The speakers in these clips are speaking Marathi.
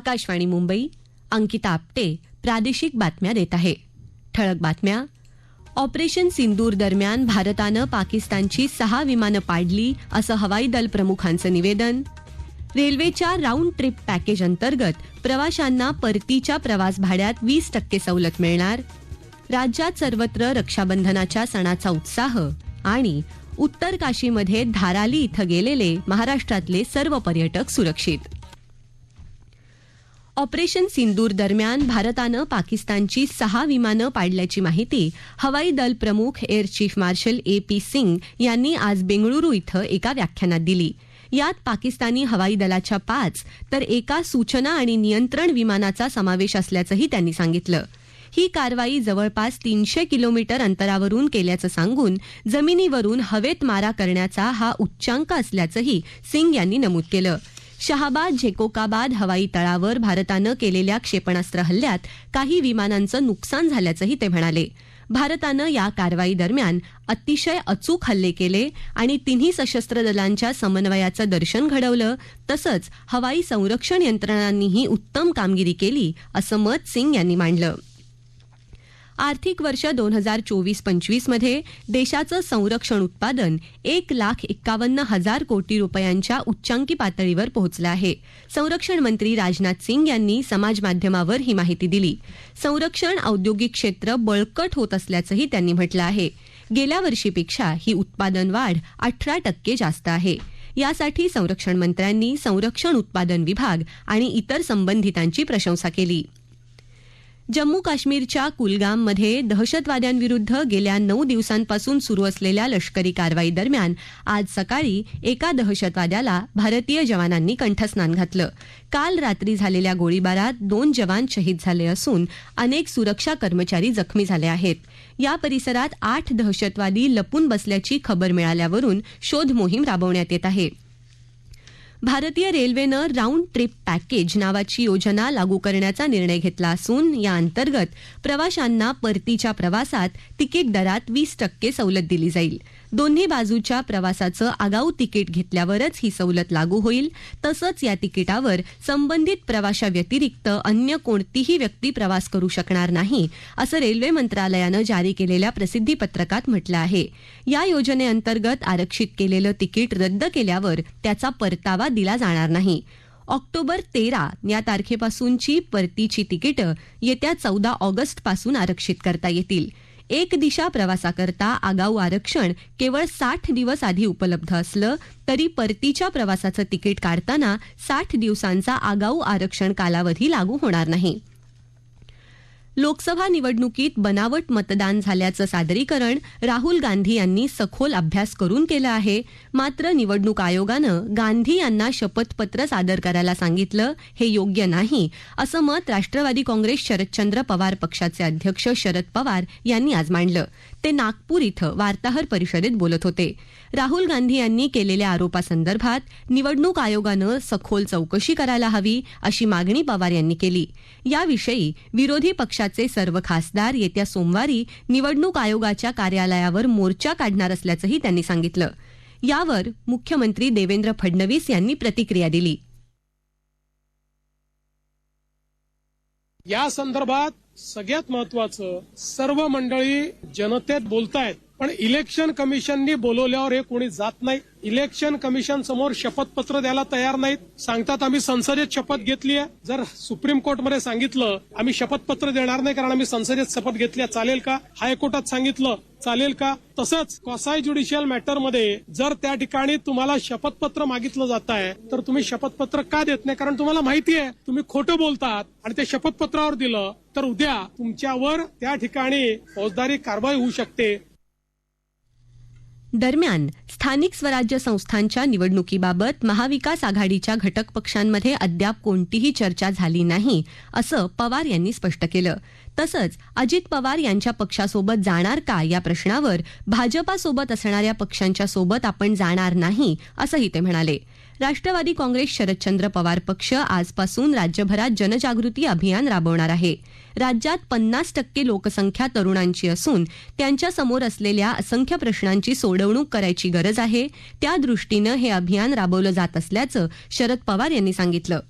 आकाशवाणी मुंबई अंकिता आपटे प्रादेशिक बातम्या देत आहे. ठळक बातम्या. ऑपरेशन सिंदूर दरम्यान भारतानं पाकिस्तानची सहा विमानं पाडली असं हवाई दल प्रमुखांचं निवेदन. रेल्वेच्या राऊंड ट्रिप पॅकेज अंतर्गत प्रवाशांना परतीच्या प्रवास भाड्यात वीस टक्के सवलत मिळणार. राज्यात सर्वत्र रक्षाबंधनाच्या सणाचा उत्साह आणि उत्तर काशीमध्ये धाराली इथं गेलेले महाराष्ट्रातले सर्व पर्यटक सुरक्षित. ऑपरेशन सिंदूर दरम्यान भारतानं पाकिस्तानची सहा विमानं पाडल्याची माहिती हवाई दल प्रमुख air chief marshal A P Singh यांनी आज बेंगळुरू इथं एका व्याख्यानात दिली. यात पाकिस्तानी हवाई दलाच्या पाच तर एका सूचना आणि नियंत्रण विमानाचा समावेश असल्याचंही त्यांनी सांगितलं. ही कारवाई जवळपास तीनशे किलोमीटर अंतरावरून केल्याचं सांगून जमिनीवरून हवेत मारा करण्याचा हा उच्चांक असल्याचंही सिंग यांनी नमूद केलं. शहाबाद झेकोकाबाद हवाई तळावर भारतानं केलेल्या क्षेपणास्त्र हल्ल्यात काही विमानांचं नुकसान झाल्याचंही ते म्हणाले. भारतानं या कारवाई दरम्यान अतिशय अचूक हल्ले केले आणि तिन्ही सशस्त्र दलांच्या समन्वयाचं दर्शन घडवलं तसंच हवाई संरक्षण यंत्रणांनीही उत्तम कामगिरी केली असं मत सिंग यांनी मांडलं. आर्थिक वर्ष दोन हजार चोवीस पंचवीसमध्ये देशाचं संरक्षण उत्पादन एक लाख एक्कावन्न हजार कोटी रुपयांच्या उच्चांकी पातळीवर पोहोचलं आहे. संरक्षण मंत्री राजनाथ सिंग यांनी समाजमाध्यमावर ही माहिती दिली. संरक्षण औद्योगिक क्षेत्र बळकट होत असल्याचंही त्यांनी म्हटलं आहे. गेल्या वर्षीपेक्षा ही उत्पादन वाढ अठरा टक्के जास्त आहे. यासाठी संरक्षण मंत्र्यांनी संरक्षण उत्पादन विभाग आणि इतर संबंधितांची प्रशंसा केली. जम्मू काश्मीरच्या कुलगाममध्ये दहशतवाद्यांविरुद्ध गेल्या नऊ दिवसांपासून सुरू असलेल्या लष्करी कारवाई दरम्यान आज सकाळी एका दहशतवाद्याला भारतीय जवानांनी कंठस्नान घातलं. काल रात्री झालेल्या गोळीबारात दोन जवान शहीद झाले असून अनेक सुरक्षा कर्मचारी जखमी झाले आहेत. या परिसरात आठ दहशतवादी लपून बसल्याची खबर मिळाल्यावरून शोध मोहीम राबवण्यात येत आहे. भारतीय रेल्वेनं राऊंड ट्रिप पॅकेज नावाची योजना लागू करण्याचा निर्णय घेतला असून या अंतर्गत प्रवाशांना परतीच्या प्रवासात तिकीट दरात वीस टक्के सवलत दिली जाईल. दोन्ही बाजूच्या प्रवासाचं आगाऊ तिकीट घेतल्यावरच ही सवलत लागू होईल. तसंच या तिकीटावर संबंधित प्रवाशाव्यतिरिक्त अन्य कोणतीही व्यक्ती प्रवास करू शकणार नाही असं रेल्वे मंत्रालयानं जारी केलेल्या प्रसिद्धीपत्रकात म्हटलं आहे. या योजनेअंतर्गत आरक्षित केलेलं तिकीट रद्द केल्यावर त्याचा परतावा दिला जाणार नाही. ऑक्टोबर तेरा या तारखेपासूनची परतीची तिकीटं येत्या चौदा ऑगस्टपासून आरक्षित करता येतील. एक दिशा प्रवासाकरता आगाऊ आरक्षण केवळ साठ दिवस आधी उपलब्ध असलं तरी परतीच्या प्रवासाचं तिकीट काढताना साठ दिवसांचा आगाऊ आरक्षण कालावधी लागू होणार नाही. लोकसभा निवडणुकीत बनावट मतदान झाल्याचं सादरीकरण राहुल गांधी यांनी सखोल अभ्यास करून केलं आहे. मात्र निवडणूक आयोगानं गांधी यांना शपथपत्र सादर करायला सांगितलं हे योग्य नाही असं मत राष्ट्रवादी काँग्रेस शरदचंद्र पवार पक्षाचे अध्यक्ष शरद पवार यांनी आज मांडलं. ते नागपूर इथं वार्ताहर परिषदेत बोलत होते. राहुल गांधी यांनी केलेल्या आरोपासंदर्भात निवडणूक आयोगानं सखोल चौकशी करायला हवी अशी मागणी पवार यांनी केली. याविषयी विरोधी पक्षाचे सर्व खासदार येत्या सोमवारी निवडणूक आयोगाच्या कार्यालयावर मोर्चा काढणार असल्याचंही त्यांनी सांगितलं. यावर मुख्यमंत्री देवेंद्र फडणवीस यांनी प्रतिक्रिया दिली. या संदर्भात सगळ्यात महत्वाचं सर्व मंडळी जनतेत बोलतायत. पण इलेक्शन कमिशननी बोलवल्यावर हे कोणी जात नाही. इलेक्शन कमिशन समोर शपथपत्र द्यायला तयार नाहीत. सांगतात आम्ही संसदेत शपथ घेतली आहे. जर सुप्रीम कोर्टमध्ये सांगितलं आम्ही शपथपत्र देणार नाही कारण आम्ही संसदेत शपथ घेतली आहे, चालेल का? हायकोर्टात सांगितलं चालेल का? तसंच कॉसाय ज्युडिशियल मॅटरमध्ये जर त्या ठिकाणी तुम्हाला शपथपत्र मागितलं जात आहे तर तुम्ही शपथपत्र का देत नाही? कारण तुम्हाला माहिती आहे तुम्ही खोटं बोलतात आणि ते शपथपत्रावर दिलं तर उद्या तुमच्यावर त्या ठिकाणी फौजदारी कारवाई होऊ शकते. दरम्यान स्थानिक स्वराज्य संस्थांच्या निवडणुकीबाबत महाविकास आघाडीच्या घटक पक्षांमध्ये अद्याप कोणतीही चर्चा झाली नाही असं पवार यांनी स्पष्ट केलं. तसंच अजित पवार यांच्या पक्षासोबत जाणार का या प्रश्नावर भाजपासोबत असणाऱ्या पक्षांच्या सोबत आपण जाणार नाही असंही ते म्हणाले. राष्ट्रवादी काँग्रेस शरदचंद्र पवार पक्ष आजपासून राज्यभरात जनजागृती अभियान राबवणार आहे. राज्यात पन्नास टक्के लोकसंख्या तरुणांची असून त्यांच्यासमोर असलेल्या असंख्य प्रश्नांची सोडवणूक करायची गरज आहे. त्या दृष्टीनं हे अभियान राबवलं जात असल्याचं शरद पवार यांनी सांगितलं.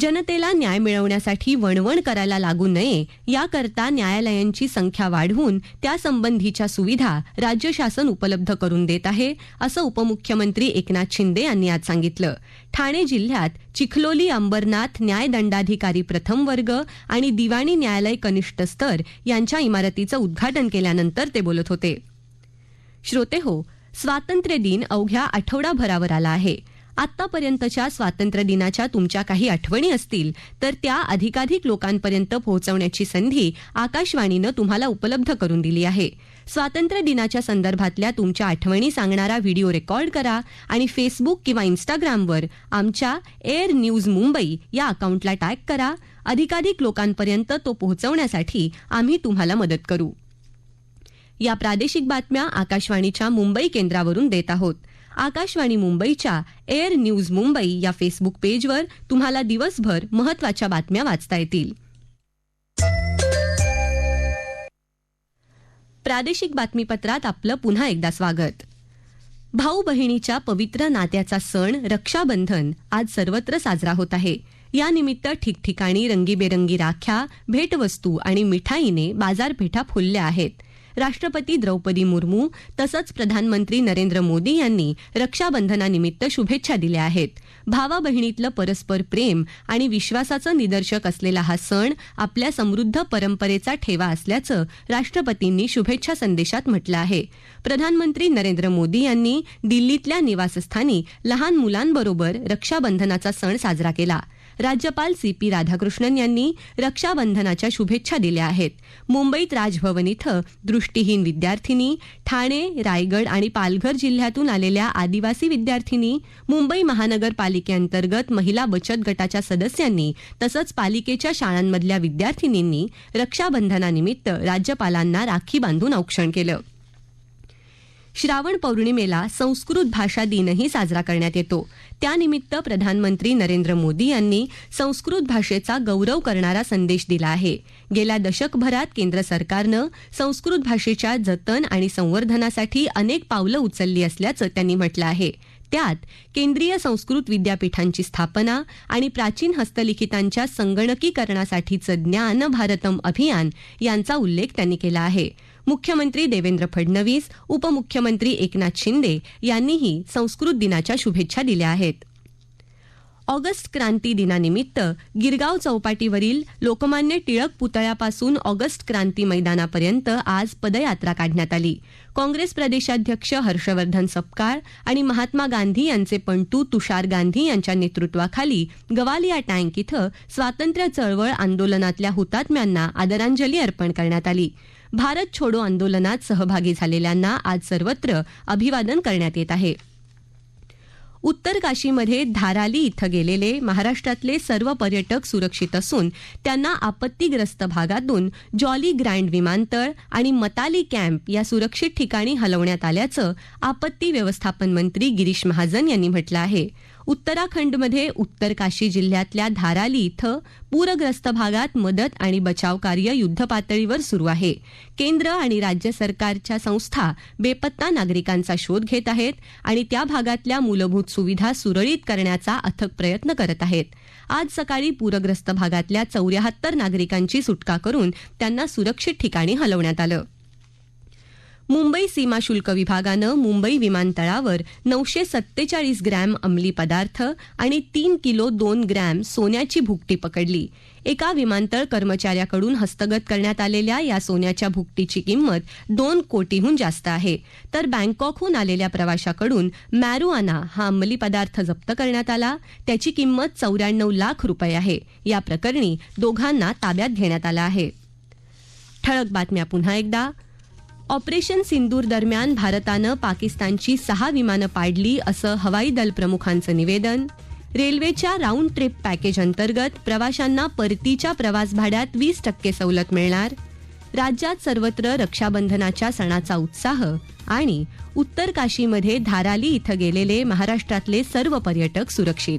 जनतेला न्याय मिळवण्यासाठी वणवण करायला लागू नये याकरता न्यायालयांची संख्या वाढवून त्यासंबंधीच्या सुविधा राज्य शासन उपलब्ध करून देत आहे असं उपमुख्यमंत्री एकनाथ शिंदे यांनी आज सांगितलं. ठाणे जिल्ह्यात चिखलोली अंबरनाथ न्यायदंडाधिकारी प्रथम वर्ग आणि दिवाणी न्यायालय कनिष्ठ स्तर यांच्या इमारतीचं उद्घाटन केल्यानंतर ते बोलत होते. श्रोते हो स्वातंत्र्य दिन अवघ्या आठवडाभरावर आला आहे. आत्तापर्यंतच्या स्वातंत्र्य दिनाच्या तुमच्या काही आठवणी असतील तर त्या अधिकाधिक लोकांपर्यंत पोहोचवण्याची संधी आकाशवाणीनं तुम्हाला उपलब्ध करून दिली आहे. स्वातंत्र्य दिनाच्या संदर्भातल्या तुमच्या आठवणी सांगणारा व्हिडिओ रेकॉर्ड करा आणि फेसबुक किंवा इन्स्टाग्रामवर आमच्या एअर न्यूज मुंबई या अकाउंटला टॅग करा. अधिकाधिक लोकांपर्यंत तो पोहोचवण्यासाठी आम्ही तुम्हाला मदत करू. या प्रादेशिक बातम्या आकाशवाणीच्या मुंबई केंद्रावरून देत आहोत. आकाशवाणी मुंबईच्या एअर न्यूज मुंबई या फेसबुक पेजवर तुम्हाला दिवसभर महत्त्वाच्या बातम्या वाचता येतील. प्रादेशिक बातमीपत्रात आपलं पुन्हा एकदा स्वागत. भाऊ बहिणीच्या पवित्र नात्याचा सण रक्षाबंधन आज सर्वत्र साजरा होत आहे. यानिमित्त ठिकठिकाणी रंगीबेरंगी राख्या भेटवस्तू आणि मिठाईने बाजारपेठा फुलल्या आहेत. राष्ट्रपती द्रौपदी मुर्मू तसंच प्रधानमंत्री नरेंद्र मोदी यांनी रक्षाबंधनानिमित्त शुभेच्छा दिल्या आहेत. भावा बहिणीतलं परस्पर प्रेम आणि विश्वासाचं निदर्शक असलेला हा सण आपल्या समृद्ध परंपरेचा ठेवा असल्याचं राष्ट्रपतींनी शुभेच्छा संदेशात म्हटलं आहे. प्रधानमंत्री नरेंद्र मोदी यांनी दिल्लीतल्या निवासस्थानी लहान मुलांबरोबर रक्षाबंधनाचा सण साजरा केला. राज्यपाल सी पी राधाकृष्णन यांनी रक्षाबंधनाच्या शुभेच्छा दिल्या आहेत. मुंबईत राजभवन इथं दृष्टीहीन विद्यार्थिनी ठाणे रायगड आणि पालघर जिल्ह्यातून आलेल्या आदिवासी विद्यार्थिनी मुंबई महानगरपालिकेअंतर्गत महिला बचत गटाच्या सदस्यांनी तसंच पालिकेच्या शाळांमधल्या विद्यार्थिनींनी रक्षाबंधनानिमित्त राज्यपालांना राखी बांधून औक्षण केलं. श्रावण पौर्णिमेला संस्कृत भाषा दिनही साजरा करण्यात येतो. त्यानिमित्त प्रधानमंत्री नरेंद्र मोदी यांनी संस्कृत भाषेचा गौरव करणारा संदेश दिला आहे. गेल्या दशकभरात केंद्र सरकारनं संस्कृत भाषेच्या जतन आणि संवर्धनासाठी अनेक पावलं उचलली असल्याचं त्यांनी म्हटलं आहे. त्यात केंद्रीय संस्कृत विद्यापीठांची स्थापना आणि प्राचीन हस्तलिखितांच्या संगणकीकरणासाठीचं ज्ञान भारतम अभियान यांचा उल्लेख त्यांनी केला आहे. मुख्यमंत्री देवेंद्र फडणवीस उपमुख्यमंत्री एकनाथ शिंदे यांनीही संस्कृत दिनाच्या शुभेच्छा दिल्या आहेत. ऑगस्ट क्रांती दिनानिमित्त गिरगाव चौपाटीवरील लोकमान्य टिळक पुतळ्यापासून ऑगस्ट क्रांती मैदानापर्यंत आज पदयात्रा काढण्यात आली. काँग्रेस प्रदेशाध्यक्ष हर्षवर्धन सपकाळ आणि महात्मा गांधी यांचे पंटू तुषार गांधी यांच्या नेतृत्वाखाली गवालिया टँक इथं स्वातंत्र्य चळवळ आंदोलनातल्या हुतात्म्यांना आदरांजली अर्पण करण्यात आली. भारत छोडो आंदोलनात सहभागी झालेल्यांना आज सर्वत्र अभिवादन करण्यात येत आहे. उत्तर काशीमध्ये धाराली इथं गेलेले महाराष्ट्रातले सर्व पर्यटक सुरक्षित असून त्यांना आपत्तीग्रस्त भागातून जॉली ग्रँड विमानतळ आणि मताली कॅम्प या सुरक्षित ठिकाणी हलवण्यात आल्याचं आपत्ती व्यवस्थापन मंत्री गिरीश महाजन यांनी म्हटलं आहे. उत्तराखंडमध्ये उत्तर काशी जिल्ह्यातल्या धाराली इथं पूरग्रस्त भागात मदत आणि बचाव कार्य युद्धपातळीवर सुरू आहे. केंद्र आणि राज्य सरकारच्या संस्था बेपत्ता नागरिकांचा शोध घेत आहेत आणि त्या भागातल्या मूलभूत सुविधा सुरळीत करण्याचा अथक प्रयत्न करत आहेत. आज सकाळी पूरग्रस्त भागातल्या चौऱ्याहत्तर नागरिकांची सुटका करून त्यांना सुरक्षित ठिकाणी हलवण्यात आलं. मुंबई सीमा शुल्क विभागानं मुंबई विमानतळावर नऊशे सत्तेचाळीस ग्रॅम अंमली पदार्थ आणि तीन किलो दोन ग्रॅम सोन्याची भुकटी पकडली. एका विमानतळ कर्मचाऱ्याकडून हस्तगत करण्यात आलेल्या या सोन्याच्या भुकटीची किंमत दोन कोटीहून जास्त आहे. तर बँकॉकहून आलेल्या प्रवाशाकडून मॅरुआना हा अंमली पदार्थ जप्त करण्यात आला. त्याची किंमत चौऱ्याण्णव लाख रुपये आहे. या प्रकरणी दोघांना ताब्यात घेण्यात आलं आहे. ठळक बातम्या पुन्हा एकदा. ऑपरेशन सिंदूर दरम्यान भारतानं पाकिस्तानची सहा विमानं पाडली असं हवाई दल प्रमुखांचं निवेदन. रेल्वेच्या राऊंड ट्रिप पॅकेज अंतर्गत प्रवाशांना परतीच्या प्रवास भाड्यात वीस टक्के सवलत मिळणार. राज्यात सर्वत्र रक्षाबंधनाच्या सणाचा उत्साह आणि उत्तर काशीमध्ये धाराली इथं गेलेले महाराष्ट्रातले सर्व पर्यटक सुरक्षित.